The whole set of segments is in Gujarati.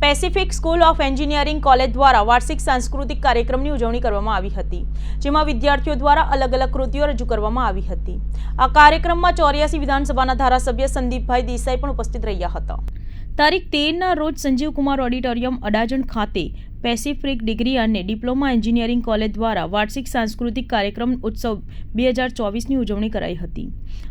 Pacific school of engineering college દ્વારા વાર્ષિક સાંસ્કૃતિક કાર્યક્રમની ઉજવણી કરવામાં આવી હતી, જેમાં વિદ્યાર્થીઓ દ્વારા અલગ અલગ કૃતિઓ રજૂ કરવામાં આવી હતી. આ કાર્યક્રમમાં ચોર્યાસી વિધાનસભાના ધારાસભ્ય સંદીપભાઈ દેસાઈ પણ ઉપસ્થિત રહ્યા હતા. તારીખ તેરના રોજ સંજીવકુમાર ઓડિટોરિયમ, અડાજણ ખાતે પેસિફિક ડિગ્રી અને ડિપ્લોમા એન્જિનિયરિંગ કોલેજ દ્વારા વાર્ષિક સાંસ્કૃતિક કાર્યક્રમ ઉત્સવ બે હજાર ચોવીસની ઉજવણી કરાઈ હતી.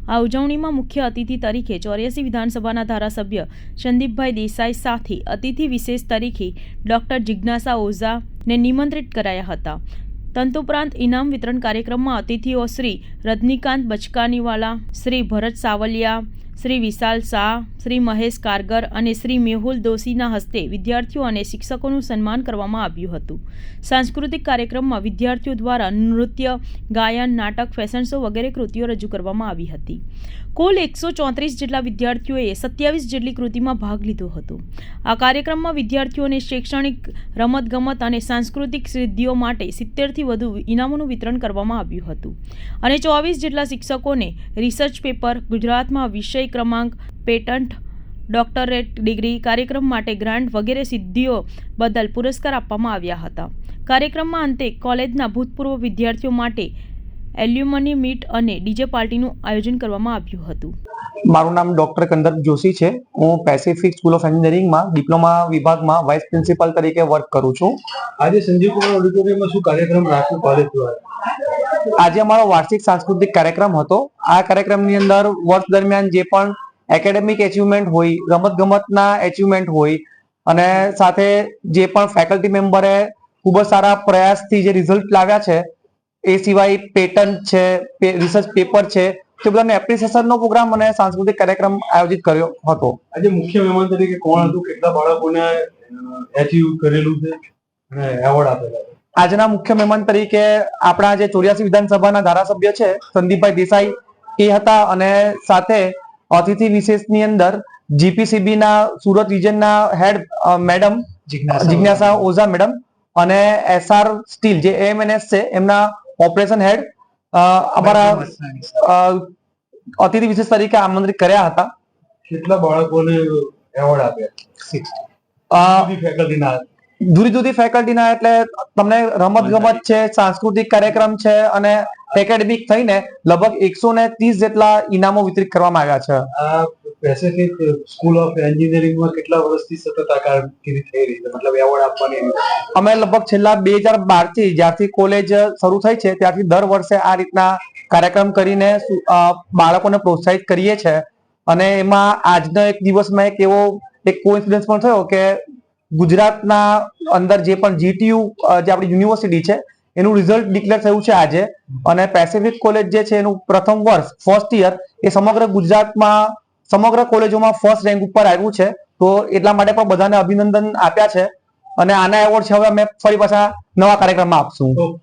આ ઉજવણીમાં મુખ્ય અતિથિ તરીકે ચોર્યાસી વિધાનસભાના ધારાસભ્ય સંદીપભાઈ દેસાઈ સાથે અતિથિ વિશેષ તરીકે ડોક્ટર જિજ્ઞાસા ઓઝાને નિમંત્રિત કરાયા હતા. તંતુપરાંત ઇનામ વિતરણ કાર્યક્રમમાં અતિથિઓ શ્રી રજનીકાંત બચકાનીવાલા શ્રી ભરત સાવલિયા શ્રી વિશાલ શાહ, શ્રી મહેશ કારગર અને શ્રી મેહુલ દોશીના હસ્તે વિદ્યાર્થીઓ અને શિક્ષકોનું સન્માન કરવામાં આવ્યું હતું. સાંસ્કૃતિક કાર્યક્રમમાં વિદ્યાર્થીઓ દ્વારા નૃત્ય, ગાયન, નાટક, ફેશન શો વગેરે કૃતિઓ રજૂ કરવામાં આવી હતી. કુલ એકસો ચોત્રીસ જેટલા વિદ્યાર્થીઓએ સત્યાવીસ જેટલી કૃતિમાં ભાગ લીધો હતો. આ કાર્યક્રમમાં વિદ્યાર્થીઓને શૈક્ષણિક રમતગમત અને સાંસ્કૃતિક સિદ્ધિઓ માટે સિત્તેરથી વધુ ઇનામોનું વિતરણ કરવામાં આવ્યું હતું. અને ચોવીસ જેટલા શિક્ષકોને રિસર્ચ પેપર, ગુજરાતમાં વિષય ક્રમાંક, પેટન્ટ, ડોક્ટરેટ ડિગ્રી કાર્યક્રમ માટે ગ્રાન્ટ વગેરે સિદ્ધિઓ બદલ પુરસ્કાર આપવામાં આવ્યા હતા. કાર્યક્રમમાં અંતે કોલેજના ભૂતપૂર્વ વિદ્યાર્થીઓ માટે એલ્યુમની મીટ અને ડીજે પાર્ટીનું આયોજન કરવામાં આવ્યું હતું. મારું નામ ડોક્ટર કંદર્પ જોશી છે. હું પેસિફિક સ્કૂલ ઓફ એન્જિનિયરિંગમાં ડિપ્લોમા વિભાગમાં વાઇસ પ્રિન્સિપાલ તરીકે વર્ક કરું છું. આજે સંજીવ કુમાર ઓડિટોરિયમમાં શું કાર્યક્રમ રાખ્યો કોલેજ દ્વારા? આજે અમારો વાર્ષિક સાંસ્કૃતિક કાર્યક્રમ હતો. આ કાર્યક્રમની અંદર વર્ષ દરમિયાન જે પણ એકેડેમિક એચિવમેન્ટ હોય રમત ગમતના એચિવમેન્ટ હોય અને સાથે જે પણ ફેકલ્ટી મેમ્બરે ખૂબ જ સારા પ્રયાસથી જે રિઝલ્ટ લાવ્યા છે એ સિવાય પેટન્ટ છે રિસર્ચ પેપર છે તે બધાને એપ્રિસિએશનનો પ્રોગ્રામ અને સાંસ્કૃતિક કાર્યક્રમ આયોજિત કર્યો હતો. આજે મુખ્ય મહેમાન તરીકે કોણ હતું? કેટલા બાળકોને એચીવ કરેલું છે? અને એવોર્ડ આપેલા આજના મુખ્ય મહેમાન તરીકે આપણા જે ચોર્યાસી વિધાનસભાના ધારાસભ્ય છે સંદીપભાઈ દેસાઈ એ હતા અને સાથે અતિથિ વિશેષની અંદર જીપીસીબી ના સુરત રિજનના હેડ મેડમ જિજ્ઞાસા ઓઝા મેડમ અને એસઆર સ્ટીલ જે એમએનએસ છે એમના ઓપરેશન હેડ અમારા અતિથિ વિશેષ તરીકે આમંત્રિત કર્યા હતા. કેટલા બાળકોને એવોર્ડ આપ્યા? ફેકલ્ટીના જુદી જુદી ફેકલ્ટીના એટલે તમને રમત ગમત છે સાંસ્કૃતિક કાર્યક્રમ છે અને એકેડેમિક થઈને લગભગ એકસો ને ત્રીસ જેટલા ઇનામો વિતરિત કરવામાં આવ્યા છે. પેસિફિક સ્કૂલ ઓફ એન્જિનિયરિંગમાં કેટલા વર્ષથી સતત આ કામગીરી થઈ રહી છે? મતલબ એવોર્ડ આપવાની અમે લગભગ છેલ્લા બે હજાર બારથી જ્યારથી કોલેજ શરૂ થઈ છે, ત્યારથી દર વર્ષે આ રીતના કાર્યક્રમ કરીને બાળકોને પ્રોત્સાહિત કરીએ છે. અને એમાં આજનો એક દિવસમાં એક એવો એક કોઇન્સિડન્સ પણ થયો કે ગુજરાતના અંદર જે પણ જીટીયુ જે આપણી યુનિવર્સિટી છે, એનું રિઝલ્ટ ડિક્લેર થયું છે આજે. અને પેસિફિક કોલેજ જે છે, એનું પ્રથમ વર્ષ ફર્સ્ટ યર એ સમગ્ર ગુજરાતમાં સમગ્ર કોલેજોમાં ફર્સ્ટ રેન્ક ઉપર આવ્યું છે. તો એટલા માટે પણ બધાને અભિનંદન આપ્યા છે. અને આના એવોર્ડ છે હવે અમે ફરી પાછા નવા કાર્યક્રમમાં આપશું.